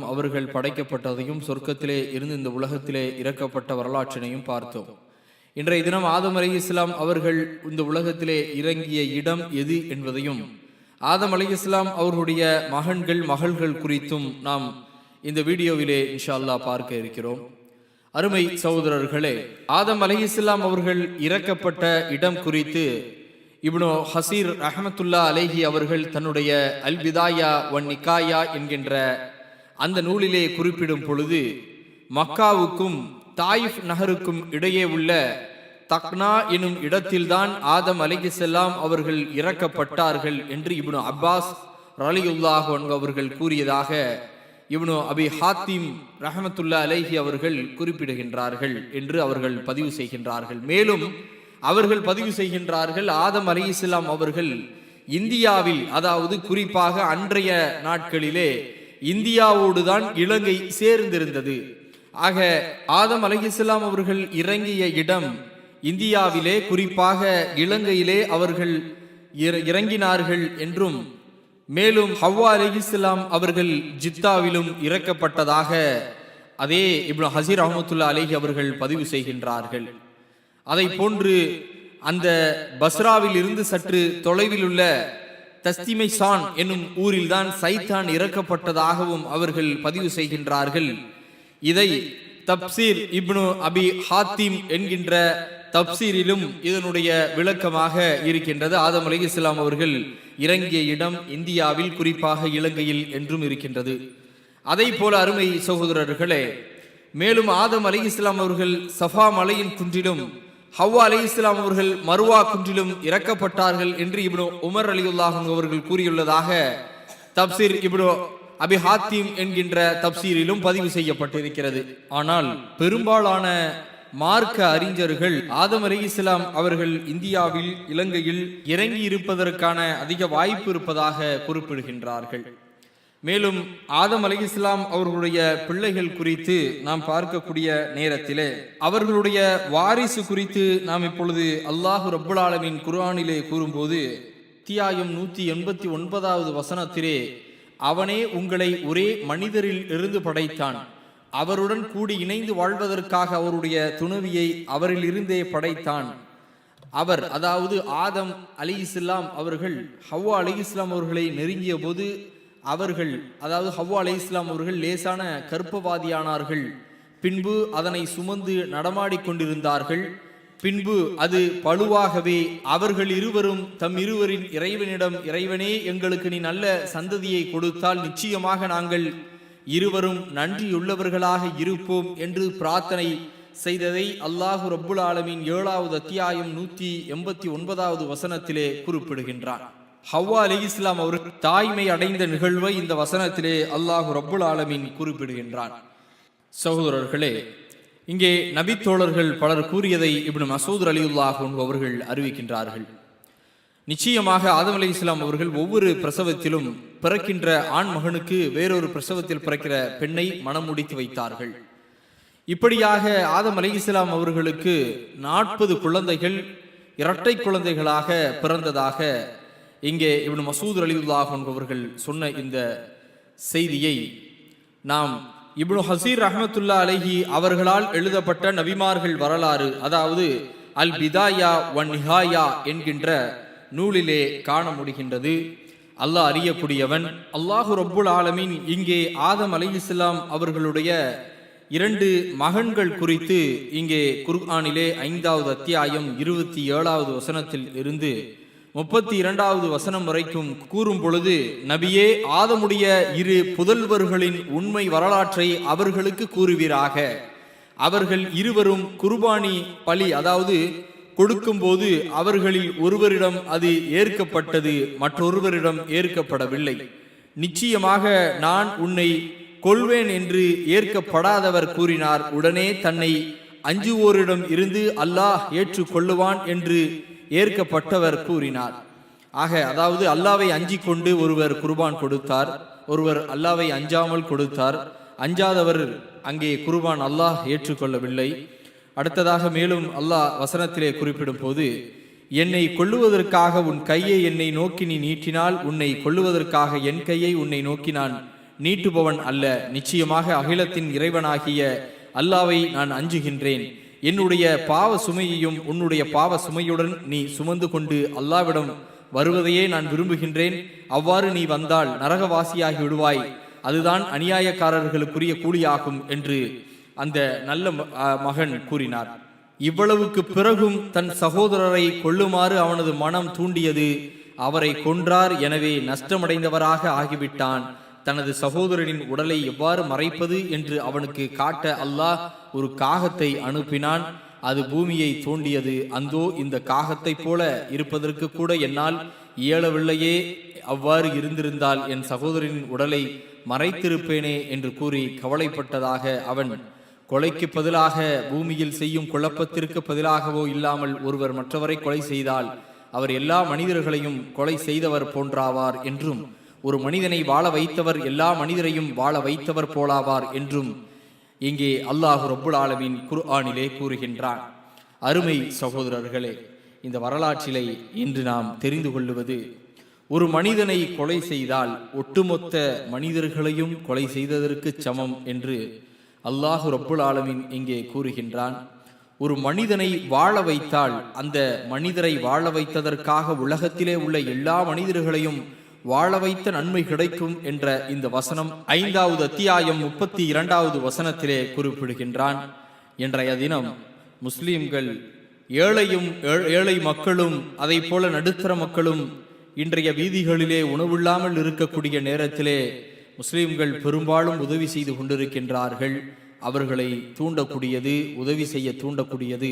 அவர்கள் படைக்கப்பட்டதையும் சொர்க்கத்திலே இருந்து இந்த உலகத்திலே இறக்கப்பட்ட வரலாற்றினையும் பார்த்தோம். இன்றைய தினம் ஆதம் அலி இஸ்லாம் அவர்கள் இந்த உலகத்திலே இறங்கிய இடம் எது என்பதையும் ஆதம் அலி இஸ்லாம் அவர்களுடைய மகன்கள் மகள்கள் குறித்தும் நாம் இந்த வீடியோவிலே இன்ஷால்லா பார்க்க இருக்கிறோம். அருமை சகோதரர்களே ஆதம் அலி இஸ்லாம் அவர்கள் இறக்கப்பட்ட இடம் குறித்து இப்னோ ஹசீர் அஹமத்துல்லா அலேஹி அவர்கள் தன்னுடைய அல்பிதாயா ஒன் நிக்காயா என்கின்ற அந்த நூலிலே குறிப்பிடும் பொழுது மக்காவுக்கும் தாயிஃப் நகருக்கும் இடையே உள்ள தக்னா எனும் இடத்தில்தான் ஆதம் அலிகிசல்லாம் அவர்கள் இறக்கப்பட்டார்கள் என்று இப்னு அப்பாஸ் ரலியுல்லாஹ் அவர்கள் கூறியதாக இவனு அபி ஹாத்திம் ரஹமத்துல்லா அலைஹி அவர்கள் குறிப்பிடுகின்றார்கள் என்று அவர்கள் பதிவு செய்கின்றார்கள். மேலும் அவர்கள் பதிவு செய்கின்றார்கள் ஆதம் அலி இஸ்லாம் அவர்கள் இந்தியாவில் அதாவது குறிப்பாக அன்றைய நாட்களிலே இந்தியாவோடு தான் இலங்கை சேர்ந்திருந்தது. ஆக ஆதம் அலகிஸ்லாம் அவர்கள் இறங்கிய இடம் இந்தியாவிலே குறிப்பாக இலங்கையிலே அவர்கள் இற- இறங்கினார்கள் என்றும் மேலும் ஹவ்வா அலிஹிஸ்லாம் அவர்கள் ஜித்தாவிலும் இறக்கப்பட்டதாக அதே இப்னு ஹசீர் அஹமத்துல்லா அலேஹி அவர்கள் பதிவு செய்கின்றார்கள். அதை போன்று அந்த பஸ்ராவில் இருந்து சற்று தொலைவில் உள்ள தஸ்திமை சான் என்னும் ஊரில்தான் சைத்தான் இறக்கப்பட்டதாகவும் அவர்கள் பதிவு செய்கின்றார்கள். இதை தப்சீர் இப்னு அபி ஹாத்திம் என்கின்ற தப்சீரிலும் இதனுடைய விளக்கமாக இருக்கின்றது. ஆதம் அலி இஸ்லாம் அவர்கள் இறங்கிய இடம் இந்தியாவில் குறிப்பாக இலங்கையில் என்றும் இருக்கின்றது. அதை போல அருமை சகோதரர்களே மேலும் ஆதம் அலி இஸ்லாம் அவர்கள் சஃபா மலையின் குன்றிலும் ஹவ்வா அலி இஸ்லாம் அவர்கள் மருவா குன்றிலும் இறக்கப்பட்டார்கள் என்று இப்னோ உமர் அலியுல்லாஹ் அவர்கள் கூறியுள்ளதாக தப்சீர் இப்னோ அபி ஹாத்திம் என்கின்ற தப்சீரிலும் பதிவு செய்யப்பட்டிருக்கிறது. ஆனால் பெரும்பாலான மார்க்க அறிஞர்கள் ஆதம் அலி இஸ்லாம் அவர்கள் இந்தியாவில் இலங்கையில் இறங்கி இருப்பதற்கான அதிக வாய்ப்பு இருப்பதாக குறிப்பிடுகின்றார்கள். மேலும் ஆதம் அலி இஸ்லாம் அவர்களுடைய பிள்ளைகள் குறித்து நாம் பார்க்கக்கூடிய நேரத்திலே அவர்களுடைய வாரிசு குறித்து நாம் இப்பொழுது அல்லாஹு ரபுல்லாலமின் ஆலமின் குர்ஆனிலே கூறும்போது தியாயம் நூத்தி எண்பத்தி ஒன்பதாவது வசனத்திலே அவனே உங்களை ஒரே மனிதரில் இருந்து படைத்தான். அவருடன் கூடி இணைந்து வாழ்வதற்காக அவருடைய துணவியை அவரில் இருந்தே படைத்தான். அவர் அதாவது ஆதம் அலி இஸ்லாம் அவர்கள் ஹவ்வா அலி இஸ்லாம் அவர்களை நெருங்கிய போது அவர்கள் அதாவது ஹவ்வா அலி இஸ்லாம் அவர்கள் லேசான கற்பவாதியானார்கள் பின்பு அதனை சுமந்து நடமாடிக்கொண்டிருந்தார்கள் பின்பு அது பழுவாகவே அவர்கள் இருவரும் தம் இருவரின் இறைவனிடம் இறைவனே எங்களுக்கு நீ நல்ல சந்ததியை கொடுத்தால் நிச்சயமாக நாங்கள் இருவரும் நன்றியுள்ளவர்களாக இருப்போம் என்று பிரார்த்தனை செய்ததை அல்லாஹு ரப்புல் ஆலமின் ஏழாவது அத்தியாயம் நூற்றி எண்பத்தி ஒன்பதாவது வசனத்திலே குறிப்பிடுகின்றான். ஹவ்வா அலி இஸ்லாம் அவர் தாய்மை அடைந்த நிகழ்வை இந்த வசனத்திலே அல்லாஹு ரப்புல் ஆலமின் குறிப்பிடுகின்றான். சகோதரர்களே இங்கே நபித்தோழர்கள் பலர் கூறியதை இப்னு மசூத் அலியுல்லாஹ் அவர்கள் அறிவிக்கின்றார்கள். நிச்சயமாக ஆதம் அலி இஸ்லாம் அவர்கள் ஒவ்வொரு பிரசவத்திலும் பிறக்கின்ற ஆண் மகனுக்கு வேறொரு பிரசவத்தில் பிறக்கிற பெண்ணை மனம் முடித்து வைத்தார்கள். இப்படியாக ஆதம் அலி இஸ்லாம் அவர்களுக்கு நாற்பது குழந்தைகள் இரட்டை குழந்தைகளாக பிறந்ததாக இங்கே இப்னு மசூத் அலியுல்லாஹ் அவர்கள் சொன்ன இந்த செய்தியை நாம் இப்னு ஹசீர் ரஹமத்துல்லா அலஹி அவர்களால் எழுதப்பட்ட நபிமார்கள் வரலாறு அதாவது அல் பிதாயா வன் நிஹாயா என்கின்ற நூலிலே காண முடிகின்றது. அல்லாஹ் அறியக்கூடியவன். அல்லாஹு ரப்புல் ஆலமின் இங்கே ஆதம் அலைஹிஸ்ஸலாம் அவர்களுடைய இரண்டு மகன்கள் குறித்து இங்கே குர்ஆனிலே ஐந்தாவது அத்தியாயம் இருபத்தி ஏழாவது வசனத்தில் இருந்து முப்பத்தி இரண்டாவது வசனம் வரைக்கும் கூறும் பொழுது நபியே ஆதமுடைய இரு புதல்வர்களின் உண்மை வரலாற்றை அவர்களுக்கு கூறுவீராக. அவர்கள் இருவரும் குர்பானி பலி அதாவது கொடுக்கும்போது அவர்களில் ஒருவரிடம் அது ஏற்கப்பட்டது மற்றொருவரிடம் ஏற்கப்படவில்லை. நிச்சயமாக நான் உன்னை கொள்வேன் என்று ஏற்கப்படாதவர் கூறினார். உடனே தன்னை அஞ்சுவோரிடம் இருந்து அல்லாஹ் ஏற்றுக்கொள்ளுவான் என்று ஏற்கப்பட்டவர் கூறினார். ஆக அதாவது அல்லாவை அஞ்சிக் கொண்டு ஒருவர் குர்பான் கொடுத்தார். ஒருவர் அல்லாவை அஞ்சாமல் கொடுத்தார். அஞ்சாதவர் அங்கே குர்பான் அல்லாஹ் ஏற்றுக்கொள்ளவில்லை. அடுத்ததாக மேலும் அல்லாஹ் வசனத்திலே குறிப்பிடும் போது என்னை கொல்லுவதற்காக உன் கையை என்னை நோக்கி நீ நீட்டினால் உன்னை கொல்லுவதற்காக என் கையை உன்னை நோக்கி நான் நீட்டுபவன் அல்ல. நிச்சயமாக அகிலத்தின் இறைவனாகிய அல்லாவை நான் அஞ்சுகின்றேன். என்னுடைய பாவ சுமையையும் உன்னுடைய பாவ சுமையுடன் நீ சுமந்து கொண்டு அல்லாவிடம் வருவதையே நான் விரும்புகின்றேன். அவ்வாறு நீ வந்தால் நரகவாசியாகி விடுவாய். அதுதான் அநியாயக்காரர்களுக்குரிய கூலியாகும் என்று அந்த நல்ல ம- மகன் கூறினார். இவ்வளவுக்கு பிறகும் தன் சகோதரரை கொல்லுமாறு அவனது மனம் தூண்டியது. அவரை கொன்றார் எனவே நஷ்டமடைந்தவராக ஆகிவிட்டான். தனது சகோதரனின் உடலை எவ்வாறு மறைப்பது என்று அவனுக்கு காட்ட அல்லாஹ் ஒரு காகத்தை அனுப்பினான். அது பூமியை தோண்டியது. அந்தோ இந்த காகத்தைப் போல இருப்பதற்கு கூட என்னால் இயலவில்லையே அவ்வாறு இருந்திருந்தால் என் சகோதரனின் உடலை மறைத்திருப்பேனே என்று கூறி கவலைப்பட்டதாக அவன். கொலைக்கு பதிலாக பூமியில் செய்யும் குழப்பத்திற்கு பதிலாகவோ இல்லாமல் ஒருவர் மற்றவரை கொலை செய்தால் அவர் எல்லா மனிதர்களையும் கொலை செய்தவர் போன்றாவார் என்றும் ஒரு மனிதனை வாழ வைத்தவர் எல்லா மனிதரையும் வாழ வைத்தவர் போலாவார் என்றும் இங்கே அல்லாஹு ரப்புல் ஆலமீன் குர்ஆனிலே கூறுகின்றான். அருமை சகோதரர்களே இந்த வரலாற்றிலே இன்று நாம் தெரிந்து கொள்ளுவது ஒரு மனிதனை கொலை செய்தால் ஒட்டுமொத்த மனிதர்களையும் கொலை செய்ததற்கு சமம் என்று அல்லாஹு ரப்புல் ஆலமின் இங்கே கூறுகின்றான். ஒரு மனிதனை வாழ வைத்தால் அந்த மனிதரை வாழ வைத்ததற்காக உலகத்திலே உள்ள எல்லா மனிதர்களையும் வாழ வைத்த நன்மை கிடைக்கும் என்ற இந்த வசனம் ஐந்தாவது அத்தியாயம் முப்பத்தி இரண்டாவது வசனத்திலே குறிப்பிடுகின்றான். இன்றைய தினம் முஸ்லீம்கள் ஏழையும் ஏழை மக்களும் அதை போல நடுத்தர மக்களும் இன்றைய வீதிகளிலே உணவில்லாமல் இருக்கக்கூடிய நேரத்திலே முஸ்லீம்கள் பெரும்பாலும் உதவி செய்து கொண்டிருக்கின்றார்கள். அவர்களை தூண்டக்கூடியது உதவி செய்ய தூண்டக்கூடியது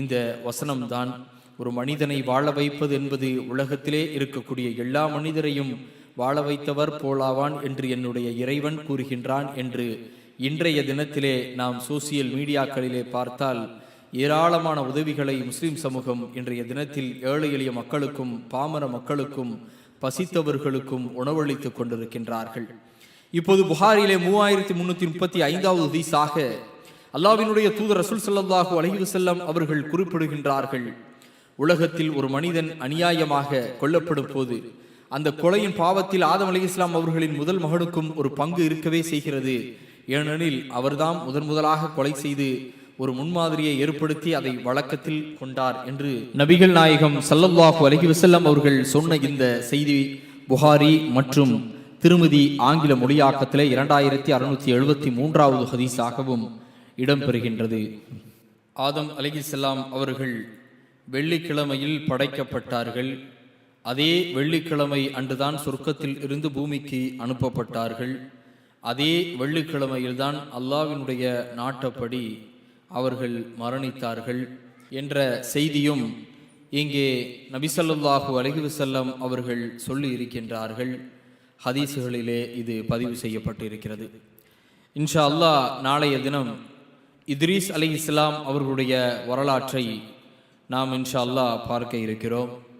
இந்த வசனம்தான். ஒரு மனிதனை வாழ வைப்பது என்பது உலகத்திலே இருக்கக்கூடிய எல்லா மனிதரையும் வாழ வைத்தவர் போலாவான் என்று என்னுடைய இறைவன் கூறுகின்றான் என்று இன்றைய தினத்திலே நாம் சோசியல் மீடியாக்களிலே பார்த்தால் ஏராளமான உதவிகளை முஸ்லிம் சமூகம் இன்றைய தினத்தில் ஏழை எளிய மக்களுக்கும் பாமர மக்களுக்கும் பசித்தவர்களுக்கும் உணவளித்துக் கொண்டிருக்கின்றார்கள். இப்போது புகாரிலே மூவாயிரத்தி முன்னூத்தி முப்பத்தி ஐந்தாவது தீசாக அல்லாவினுடைய தூதர் ரசூல் ஸல்லல்லாஹு அலஹி செல்லம் அவர்கள் குறிப்பிடுகின்றார்கள். உலகத்தில் ஒரு மனிதன் அநியாயமாக கொல்லப்படும் போது அந்த கொலையின் பாவத்தில் ஆதம் அலி இஸ்லாம் அவர்களின் முதல் மகனுக்கும் ஒரு பங்கு இருக்கவே செய்கிறது. ஏனெனில் அவர்தான் முதன் முதலாக கொலை செய்து ஒரு முன்மாதிரியை ஏற்படுத்தி அதை வழக்கத்தில் கொண்டார் என்று நபிகள் நாயகம் சல்லல்லாஹு அலஹி வசல்லம் அவர்கள் சொன்ன இந்த செய்தி புகாரி மற்றும் திருமதி ஆங்கில மொழியாக்கத்தில் இரண்டாயிரத்தி அறுநூத்தி எழுபத்தி மூன்றாவது ஹதீஸாகவும் இடம்பெறுகின்றது. ஆதம் அலைஹிஸ்ஸலாம் அவர்கள் வெள்ளிக்கிழமையில் படைக்கப்பட்டார்கள். அதே வெள்ளிக்கிழமை அன்றுதான் சொர்க்கத்தில் இருந்து பூமிக்கு அனுப்பப்பட்டார்கள். அதே வெள்ளிக்கிழமையில்தான் அல்லாவினுடைய நாட்டப்படி அவர்கள் மரணித்தார்கள் என்ற செய்தியும் இங்கே நபிசல்லாஹு அலைஹி செல்லம் அவர்கள் சொல்லி இருக்கின்றார்கள். ஹதீஸுகளிலே இது பதிவு செய்யப்பட்டிருக்கிறது. இன்ஷா அல்லாஹ் நாளைய தினம் இத்ரீஸ் அலி இஸ்லாம் அவர்களுடைய வரலாற்றை நாம் இன்ஷா அல்லாஹ் பார்க்க இருக்கிறோம்.